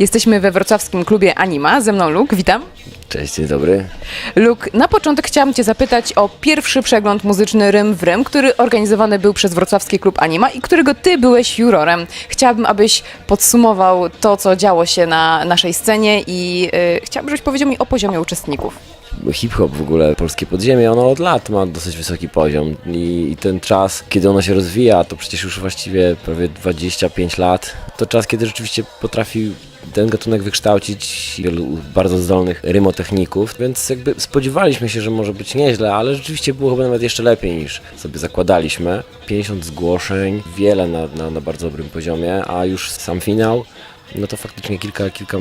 Jesteśmy we wrocławskim klubie Anima. Ze mną Luke, witam. Cześć, dzień dobry. Luke, na początek chciałam Cię zapytać o pierwszy przegląd muzyczny Rym w Rym, który organizowany był przez wrocławski klub Anima i którego Ty byłeś jurorem. Chciałabym, abyś podsumował to, co działo się na naszej scenie i y, chciałabym, żebyś powiedział mi o poziomie uczestników. Hip-hop w ogóle, polskie podziemie, ono od lat ma dosyć wysoki poziom I, i ten czas, kiedy ono się rozwija, to przecież już właściwie prawie 25 lat, to czas, kiedy rzeczywiście potrafi ten gatunek wykształcić wielu bardzo zdolnych rymotechników, więc jakby spodziewaliśmy się, że może być nieźle, ale rzeczywiście było chyba nawet jeszcze lepiej niż sobie zakładaliśmy. 50 zgłoszeń, wiele na, na, na bardzo dobrym poziomie, a już sam finał no to faktycznie kilka, kilka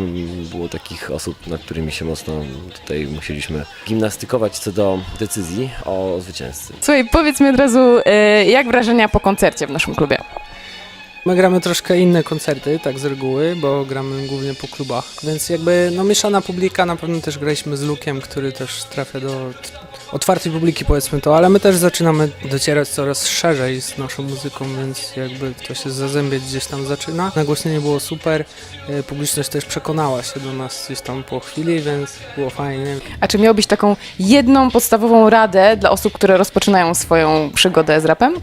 było takich osób, nad którymi się mocno tutaj musieliśmy gimnastykować co do decyzji o zwycięzcy. Słuchaj, powiedz mi od razu, y, jak wrażenia po koncercie w naszym klubie? My gramy troszkę inne koncerty, tak z reguły, bo gramy głównie po klubach, więc jakby no mieszana publika, na pewno też graliśmy z Lukiem, który też trafia do otwartej publiki powiedzmy to, ale my też zaczynamy docierać coraz szerzej z naszą muzyką, więc jakby to się zazębiać gdzieś tam zaczyna. Nagłośnienie było super, y, publiczność też przekonała się do nas gdzieś tam po chwili, więc było fajnie. A czy miałbyś taką jedną podstawową radę dla osób, które rozpoczynają swoją przygodę z rapem?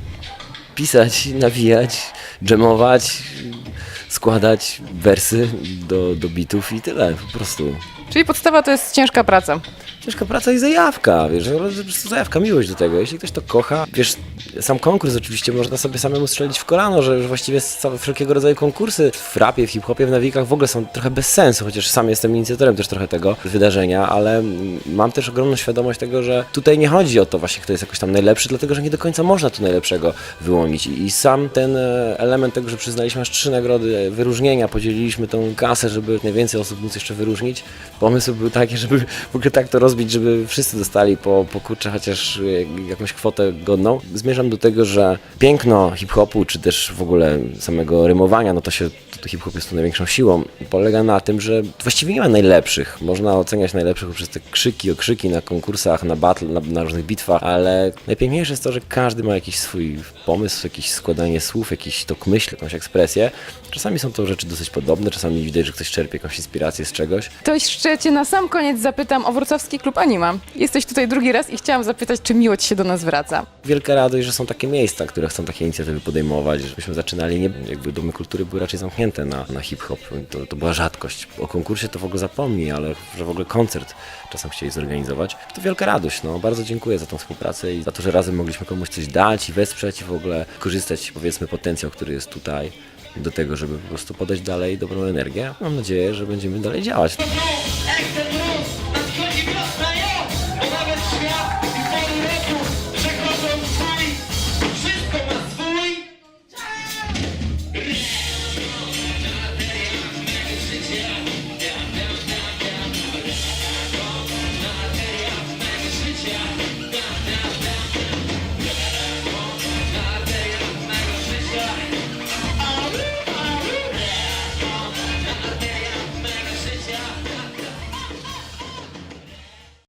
Pisać, nawijać, dżemować, składać wersy do, do bitów i tyle, po prostu. Czyli podstawa to jest ciężka praca. Ciężka praca i zajawka, wiesz, no, po prostu zajawka, miłość do tego. Jeśli ktoś to kocha, wiesz, sam konkurs oczywiście można sobie samemu strzelić w kolano, że, że właściwie całe, wszelkiego rodzaju konkursy w rapie, w hip-hopie, w nawikach w ogóle są trochę bez sensu, chociaż sam jestem inicjatorem też trochę tego wydarzenia, ale mam też ogromną świadomość tego, że tutaj nie chodzi o to właśnie, kto jest jakoś tam najlepszy, dlatego, że nie do końca można tu najlepszego wyłonić. I, i sam ten e, element tego, że przyznaliśmy aż trzy nagrody e, wyróżnienia, podzieliliśmy tą kasę, żeby najwięcej osób móc jeszcze wyróżnić. Pomysł był taki, żeby w ogóle tak to rozbić, żeby wszyscy dostali po, po kurczę chociaż e, jakąś kwotę godną. Zmierzam do tego, że piękno hip-hopu, czy też w ogóle samego rymowania, no to się, to, hip-hop jest tu największą siłą, polega na tym, że właściwie nie ma najlepszych. Można oceniać najlepszych poprzez te krzyki, okrzyki na konkursach, na battle, na, na różnych bitwach, ale najpiękniejsze jest to, że każdy ma jakiś swój pomysł, jakieś składanie słów, jakiś tok myśl, jakąś ekspresję. Czasami są to rzeczy dosyć podobne, czasami widać, że ktoś czerpie jakąś inspirację z czegoś. To jeszcze Cię na sam koniec zapytam o wrocławski klub Anima. Jesteś tutaj drugi raz i chciałam zapytać, czy miło Ci się do nas wraca. wielka radość, że są takie miejsca, które chcą takie inicjatywy podejmować. Żebyśmy zaczynali, nie, jakby domy kultury były raczej zamknięte na, na hip-hop. To, to była rzadkość. O konkursie to w ogóle zapomnij, ale że w ogóle koncert czasem chcieli zorganizować. To wielka radość. No. Bardzo dziękuję za tą współpracę i za to, że razem mogliśmy komuś coś dać i wesprzeć i w ogóle korzystać, powiedzmy, potencjał, który jest tutaj do tego, żeby po prostu podać dalej dobrą energię. Mam nadzieję, że będziemy dalej działać.